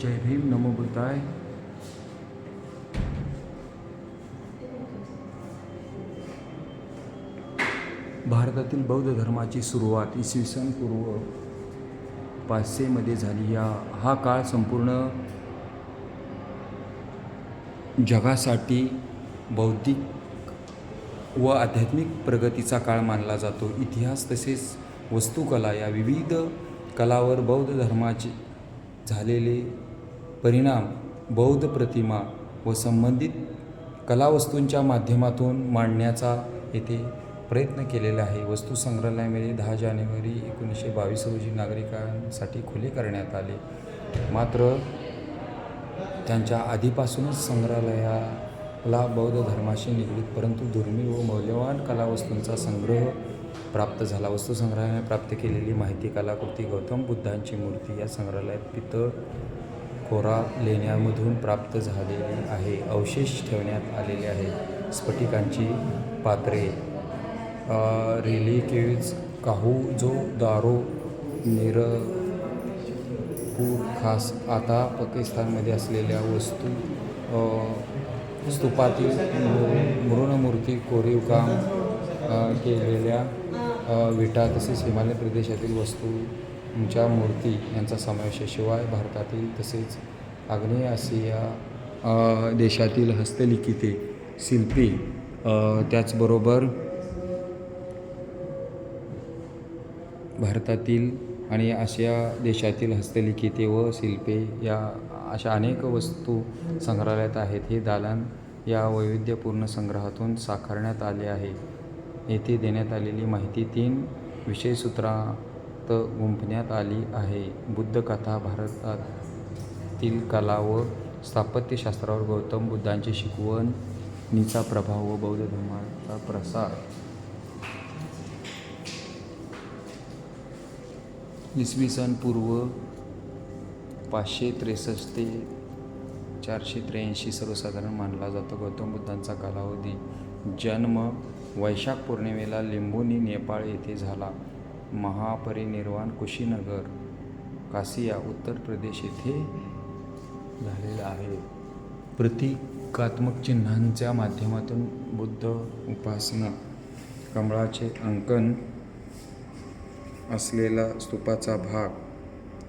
जय भीम नमो बुद्धाय। भारतातील बौद्ध धर्माची सुरुवात इसवी सन पूर्व पाचशेमध्ये झाली. या हा काळ संपूर्ण जगासाठी बौद्धिक व आध्यात्मिक प्रगतीचा काळ मानला जातो. इतिहास तसेच वस्तुकला या विविध कलावर बौद्ध धर्माचे झालेले परिणाम बौद्ध प्रतिमा व संबंधित कलावस्तूंच्या माध्यमातून मांडण्याचा येथे प्रयत्न केलेला आहे. वस्तू संग्रहालयामध्ये दहा जानेवारी एकोणीसशे बावीस रोजी नागरिकांसाठी खुले करण्यात आले. मात्र त्यांच्या आधीपासूनच संग्रहालयाला बौद्ध धर्माशी निगडीत परंतु दुर्मिळ व मौल्यवान कलावस्तूंचा संग्रह प्राप्त झाला. वस्तू संग्रहालयाने प्राप्त केलेली माहिती कलाकृती गौतम बुद्धांची मूर्ती या संग्रहालयात पितळ कोरा लेण्यामधून प्राप्त झालेली आहे. अवशेष ठेवण्यात आलेले आहे स्फटिकांची पात्रे. रिलिकेज काहू जो दारो निर खास आता पाकिस्तानमध्ये असलेल्या वस्तू स्तूपातील मृ- मृणमूर्ती कोरीव काम केलेल्या विटा तसेच हिमालय प्रदेशातील वस्तू वस्तूंच्या मूर्ती यांचा समावेश आहे. शिवाय भारतातील तसेच आग्नेय आशिया देशातील हस्तलिखिते शिल्पी त्याचबरोबर भारतातील आणि आशिया देशातील हस्तलिखिते व शिल्पे या अशा अनेक वस्तू संग्रहालयात आहेत. हे दालन या वैविध्यपूर्ण संग्रहातून साकारण्यात आले आहे. येथे देण्यात आलेली माहिती तीन विषयसूत्रात गुंफण्यात आली आहे. बुद्धकथा भारतातील कला व स्थापत्यशास्त्रावर गौतम बुद्धांची शिकवणीचा प्रभाव व बौद्ध धर्माचा प्रसार. इसवी सन पूर्व पाचशे त्रेसष्ट ते चारशे त्र्याऐंशी सर्वसाधारण मानला जातो. गौतम बुद्धांचा कालावधी जन्म वैशाख पौर्णिमेला लिंबोनी नेपाळ येथे झाला. महापरिनिर्वाण कुशीनगर कासिया उत्तर प्रदेश येथे झालेला आहे. प्रतिकात्मक चिन्हांच्या माध्यमातून बुद्ध उपासना कमळाचे अंकन असलेला स्तूपाचा भाग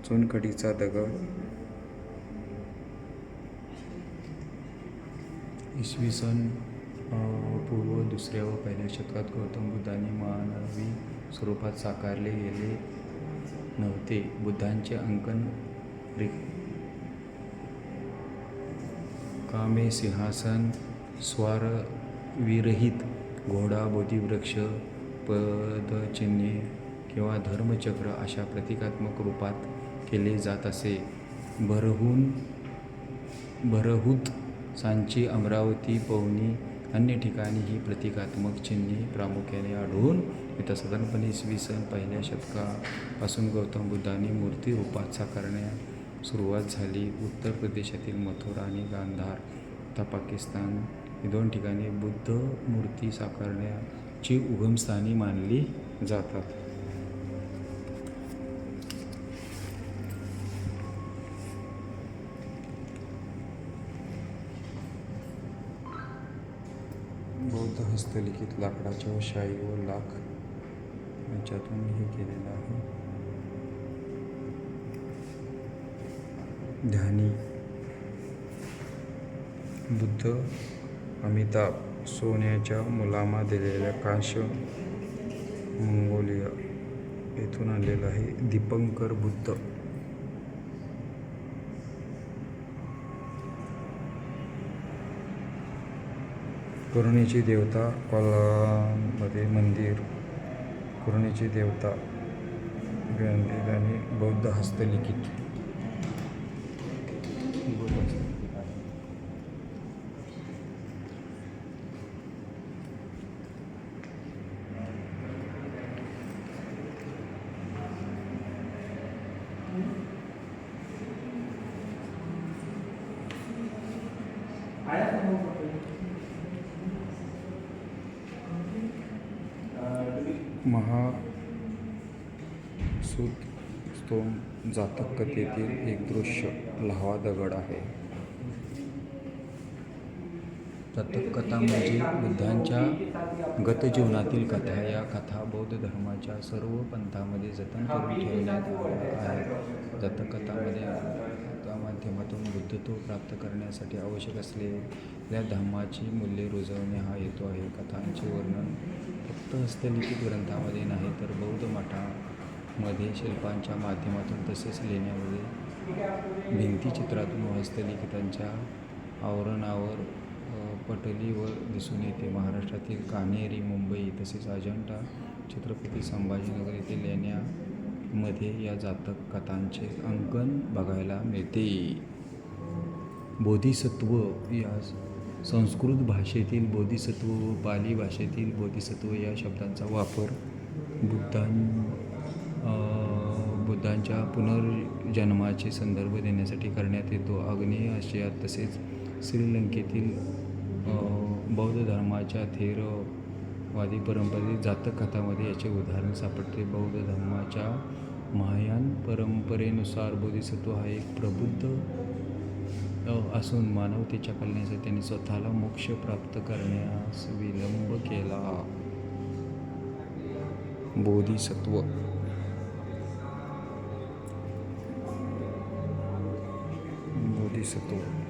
चुनखडीचा दगड इसवी सन पूर्व दुसऱ्या व पहिल्या शतकात गौतम बुद्धाने मानवी स्वरूपात साकारले गेले नव्हते. बुद्धांचे अंकन रि कामे सिंहासन स्वार विरहित घोडा बोधिवृक्ष पदचिन्हे किंवा धर्मचक्र अशा प्रतिकात्मक रूपात केले जात असे. भरहून भरहूत सांची अमरावती पवनी अन्य ठिकाणी ही प्रतिकात्मक चिन्हे प्रामुख्याने आढळून येतात. साधारणपणे इसवी सन पहिल्या शतकापासून गौतम बुद्धांनी मूर्ती रूपात साकारण्यास सुरुवात झाली. उत्तर प्रदेशातील मथुरा आणि गांधार तथा पाकिस्तान ही दोन ठिकाणी बुद्ध मूर्ती साकारण्याची उगमस्थानी मानली जातात. हस्तलिखित लाकडाच्या व शाई व लाख यांच्यातून हे केलेलं आहे. ध्यानी बुद्ध अमिताभ सोन्याच्या मुलामा दिलेल्या कांश मंगोलिया येथून आलेलं आहे. दीपंकर बुद्ध. करुणेची देवता कोल्हामध्ये मंदिर करुणेची देवता मंदिर आणि बौद्ध हस्तलिखित ही बौद्ध हस्तलिखित आहे. महासुत स्तोम जातक कथेतील एक दृश्य लहावा दगड आहे. जातक म्हणजे बुद्धांच्या गतजीवनातील कथा. या कथा बौद्ध धर्माच्या सर्व पंथामध्ये जतन करून ठेवण्यात आल्या आहेत. जातक त्या माध्यमातून बुद्धत्व प्राप्त करण्यासाठी आवश्यक असलेल्या धर्माची मूल्ये रुजवणे हा हेतू आहे. कथांचे वर्णन फक्त हस्तलिखित ग्रंथामध्ये नाही तर बौद्ध मठामध्ये शिल्पांच्या माध्यमातून तसेच लेण्यामध्ये भिंतीचित्रातून चित्रातून हस्तलिखितांच्या आवरणावर पटलीवर दिसून येते. महाराष्ट्रातील कान्हेरी मुंबई तसेच अजंठा छत्रपती संभाजीनगर येथील लेण्यामध्ये या जातक कथांचे अंकन बघायला मिळते. बोधिसत्व या संस्कृत भाषेतील बोधिसत्व व पाली भाषेतील बोधिसत्व या शब्दांचा वापर बुद्धां बुद्धांच्या पुनर्जन्माचे संदर्भ देण्यासाठी करण्यात येतो. आग्नेय आशियात तसेच श्रीलंकेतील बौद्ध धर्माच्या थेरवादी परंपरेतील जातक कथामध्ये याचे उदाहरण सापडते. बौद्ध धर्माच्या महायान परंपरेनुसार बोधिसत्व हा एक प्रबुद्ध असून मानवतेच्या कल्याणासाठी त्यांनी स्वतःला मोक्ष प्राप्त करण्यास विलंब केला. बोधिसत्व. बोधिसत्व.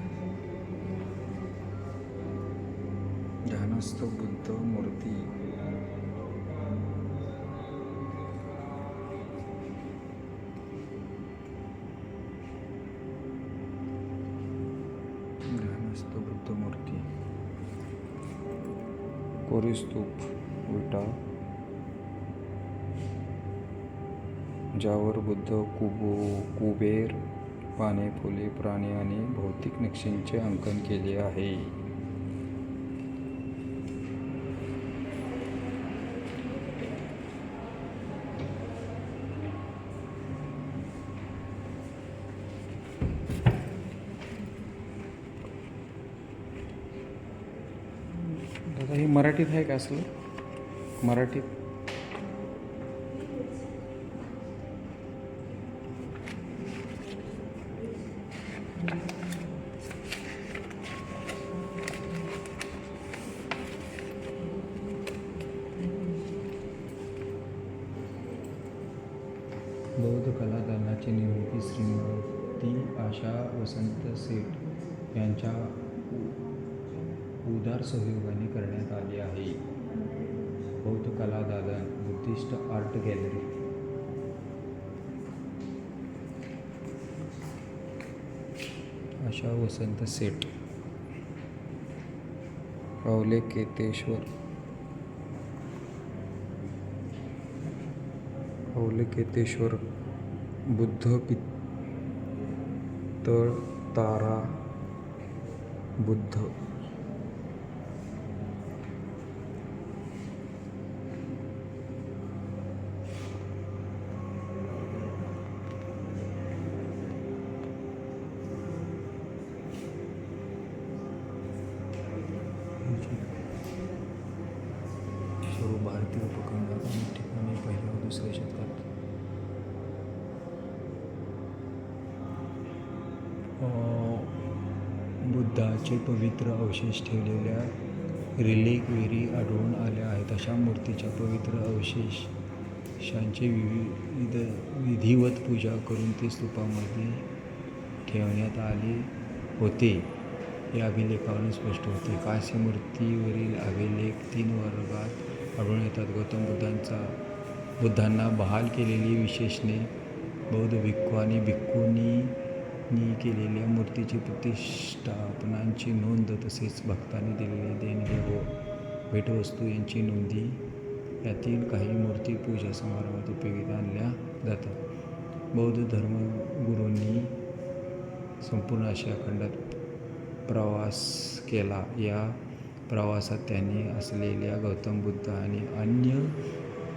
ध्यानस्थ बुद्ध मूर्ती. ध्यानस्थ बुद्ध मूर्ती. कोरीव स्तूप विटा ज्यावर बुद्ध कुबो कुबेर पाने फुले प्राणी आणि भौतिक नक्षींचे अंकन केले आहे दादा हे मराठीत आहे का असलं? मराठीत? बौद्ध कलादानाची निर्मिती श्रीमती आशा वसंत सेठ यांच्या उदार सहयोगाने करण्यात आली आहे. बौद्ध कलादालन Buddhist art gallery. Asha Vasant Shet Pawale Keteshwar. Pawale केतेश्वर Buddha पित्तळ तारा बुद्ध सर्व भारतीय उपखंडात अनेक ठिकाणी पहिल्या व दुसऱ्या शतकात अं, बुद्धाचे पवित्र अवशेष ठेवलेल्या रिलेक वेरी आढळून आल्या आहेत. अशा मूर्तीच्या पवित्र अवशेषांचे विविध विधिवत पूजा करून ते स्तूपामध्ये ठेवण्यात आले होते. या अभिलेखावरून स्पष्ट होते. काशी मूर्तीवरील अभिलेख तीन वर्गात आढळून येतात. गौतम बुद्धांचा बुद्धांना बहाल केलेली विशेषणे बौद्ध भिक्खू आणि भिक्खूंनी केलेल्या मूर्तीची प्रतिष्ठापनांची नोंद तसेच भक्तांनी दिलेले देणगे व भेटवस्तू यांची नोंदी. यातील काही मूर्ती पूजा समारंभात उपयोगी आणल्या जातात. बौद्ध धर्मगुरूंनी संपूर्ण आशिया खंडात प्रवास केला. या प्रवासात त्यांनी असलेल्या गौतम बुद्ध आणि अन्य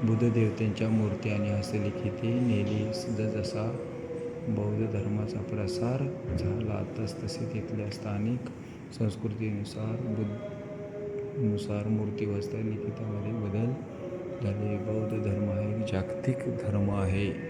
बुद्ध देवतेंच्या मूर्ती आणि हस्तलिखिते नेली. जसा बौद्ध धर्माचा प्रसार झाला तस तसे तिथल्या स्थानिक संस्कृतीनुसार बुद्धनुसार मूर्ती व हस्तलिखितामध्ये बदल झाले. बौद्ध धर्म हा एक जागतिक धर्म आहे.